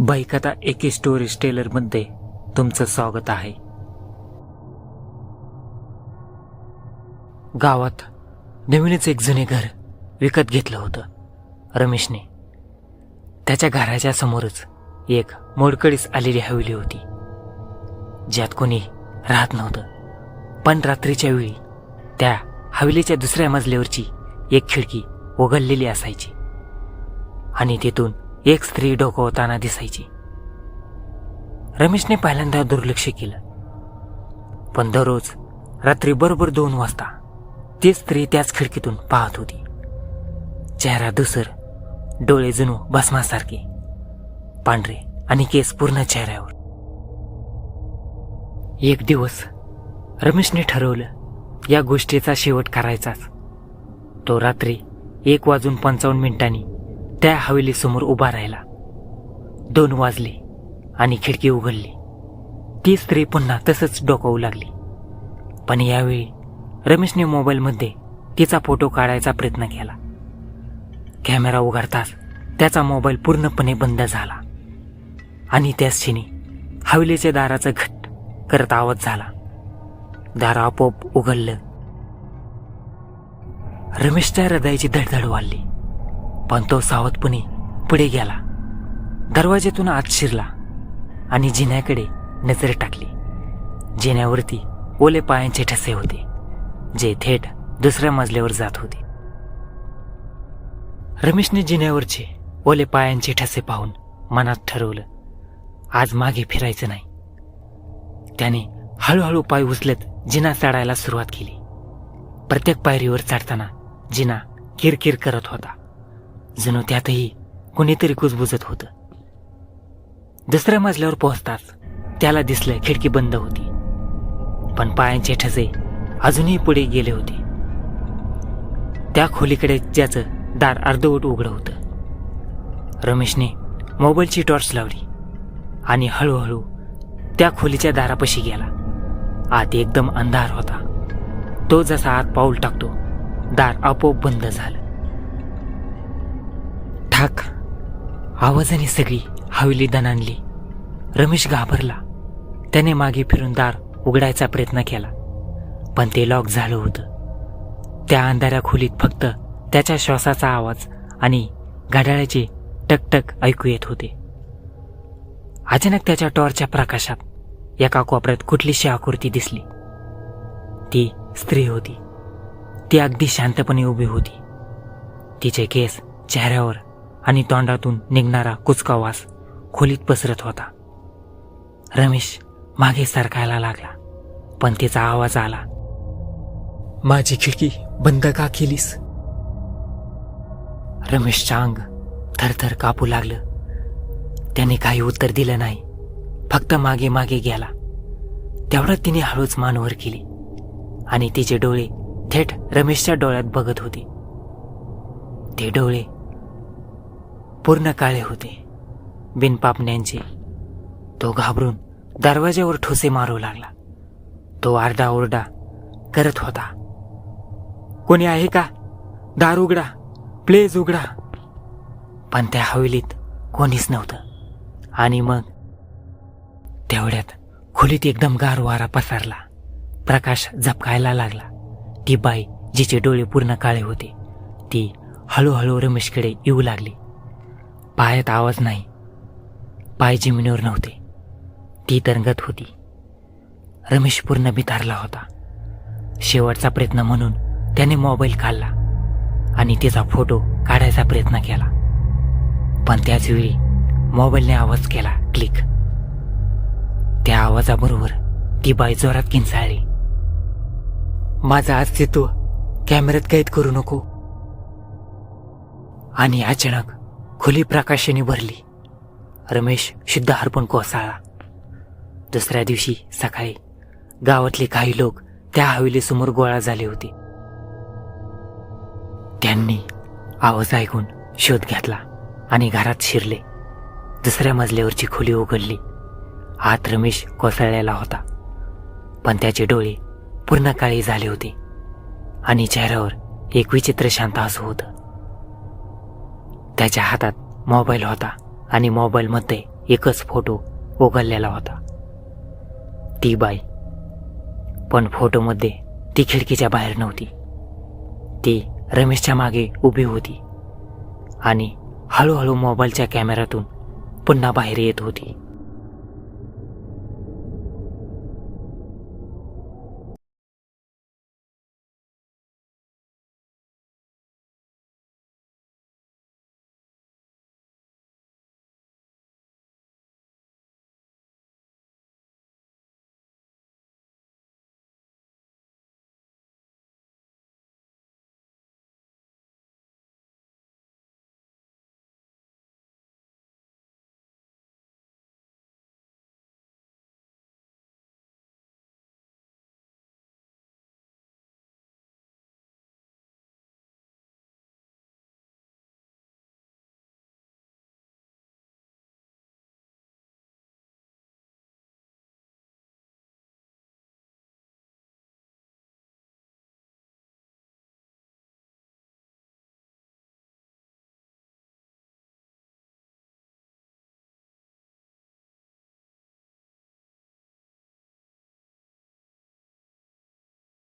बाईकथा एके स्टोरी टेलरमध्ये तुमचं स्वागत आहे. गावात नवीनच एक जुने घर विकत घेतलं होतं रमेशने. त्याच्या घराच्या समोरच एक मोडकळीस आलेली हवेली होती. ज्यात कोणी राहत नव्हतं. पण रात्रीच्या वेळी त्या हवेलीच्या दुसऱ्या मजल्यावरची एक खिडकी उघडलेली असायची. आणि तिथून एक स्त्री डोकावताना दिसायची. रमेशने पहिल्यांदा दुर्लक्ष केलं. पण दररोज रात्री बरोबर दोन वाजता ती स्त्री त्याच खिडकीतून पाहत होती. चेहरा दुसर डोळे जुनू भस्मासारखे. पांढरे आणि केस पूर्ण चेहऱ्यावर. एक दिवस रमेशने ठरवलं या गोष्टीचा शेवट करायचाच. तो रात्री एक वाजून पंचावन्न मिनिटांनी त्या हवेलीसमोर उभा राहिला. दोन वाजले आणि खिडकी उघडली. ती स्त्री पुन्हा तसंच डोकावू लागली. पण यावेळी रमेशने मोबाईलमध्ये तिचा फोटो काढायचा प्रयत्न केला. कॅमेरा उघडताच त्याचा मोबाईल पूर्णपणे बंद झाला. आणि त्याच क्षणी हवेलीच्या दाराचा घट करत आवाज झाला. दार आपोआप उघडलं. रमेशच्या हृदयाची धडधड वाढली. पण तो सावधपणे पुढे गेला. दरवाज्यातून आत शिरला आणि जिन्याकडे नजर टाकली. जिन्यावरती ओले पायांचे ठसे होते जे थेट दुसऱ्या मजल्यावर जात होते. रमेशने जिन्यावरचे ओले पायांचे ठसे पाहून मनात ठरवलं आज मागे फिरायचं नाही. त्याने हळूहळू पाय उचलत जिना चढायला सुरुवात केली. प्रत्येक पायरीवर चढताना जिना किरकिर करत होता. जणू त्यातही कोणीतरी कुजबुजत होतं. दुसऱ्या मजल्यावर पोहोचताच त्याला दिसलं खिडकी बंद होती. पण पायांचे ठसे अजूनही पुढे गेले होते. त्या खोलीकडे ज्याचं दार अर्धवट उघडं होतं. रमेशने मोबाईलची टॉर्च लावली आणि हळूहळू त्या खोलीच्या दारापाशी गेला. आत एकदम अंधार होता. तो जसा आत पाऊल टाकतो दार आपोआप बंद झालं. ठाक आवाजाने सगळी हवेली दणाणली. रमेश घाबरला. त्याने मागे फिरून दार उघडायचा प्रयत्न केला. पण ते लॉक झालं होतं. त्या अंधाऱ्या खोलीत फक्त त्याच्या श्वासाचा आवाज आणि घड्याळाचे टकटक ऐकू येत होते. अचानक त्याच्या टॉर्चच्या प्रकाशात एका कोपऱ्यात कुठलीशी आकृती दिसली. ती स्त्री होती. ती अगदी शांतपणे उभी होती. तिचे केस चेहऱ्यावर आणि तोंडातून निघणारा कुचकावास खोलीत पसरत होता. रमेश मागे सरकायला लागला पण तिचा आवाज आला माझी खिडकी बंद का केलीस? रमेशच्या अंग थरथर कापू लागलं. त्याने काही उत्तर दिलं नाही फक्त मागे मागे गेला. तेवढ्यात तिने हळूच मानवर केली आणि तिचे डोळे थेट रमेशच्या डोळ्यात बघत होते. ते डोळे पूर्ण काळे होते. बिनपापण्यांचे. तो घाबरून दरवाज्यावर ठोसे मारू लागला. तो आरडा ओरडा करत होता. कोणी आहे का? दार उघडा. प्लेज उघडा. पण त्या हवेलीत कोणीच नव्हतं. आणि मग तेवढ्यात खोलीत एकदम गार वारा पसरला. प्रकाश झपकायला लागला. ती बाई जिचे डोळे पूर्ण काळे होते ती हळूहळू रमेशकडे येऊ लागली. पायात आवाज नाही. पाय जमिनीवर नव्हते. ती तरंगत होती. रमेश पूर्ण बिथारला होता. शेवटचा प्रयत्न म्हणून त्याने मोबाईल काढला आणि तिचा फोटो काढायचा प्रयत्न केला. पण त्याच वेळी मोबाईलने आवाज केला क्लिक. त्या आवाजाबरोबर ती बाई जोरात किंचाळली. माझं अस्तित्व कॅमेऱ्यात कैद करू नको. आणि अचानक खुली प्रकाशाने भरली. रमेश शुद्ध हरपून कोसळला. दुसऱ्या दिवशी सकाळी गावातले काही लोक त्या हवेलीसमोर गोळा झाले होते. त्यांनी आवाज ऐकून शोध घेतला आणि घरात शिरले. दुसऱ्या मजल्यावरची खोली उघडली. आत रमेश कोसळलेला होता. पण त्याचे डोळे पूर्ण काळे झाले होते आणि चेहऱ्यावर एक विचित्र शांत हसू होतं. त्याच्या हातात मोबाईल होता आणि मोबाईलमध्ये एकच फोटो उघडलेला होता. ती बाई पण फोटोमध्ये ती खिडकीच्या बाहेर नव्हती. ती रमेशच्या मागे उभी होती आणि हळूहळू मोबाईलच्या कॅमेऱ्यातून पुन्हा बाहेर येत होती.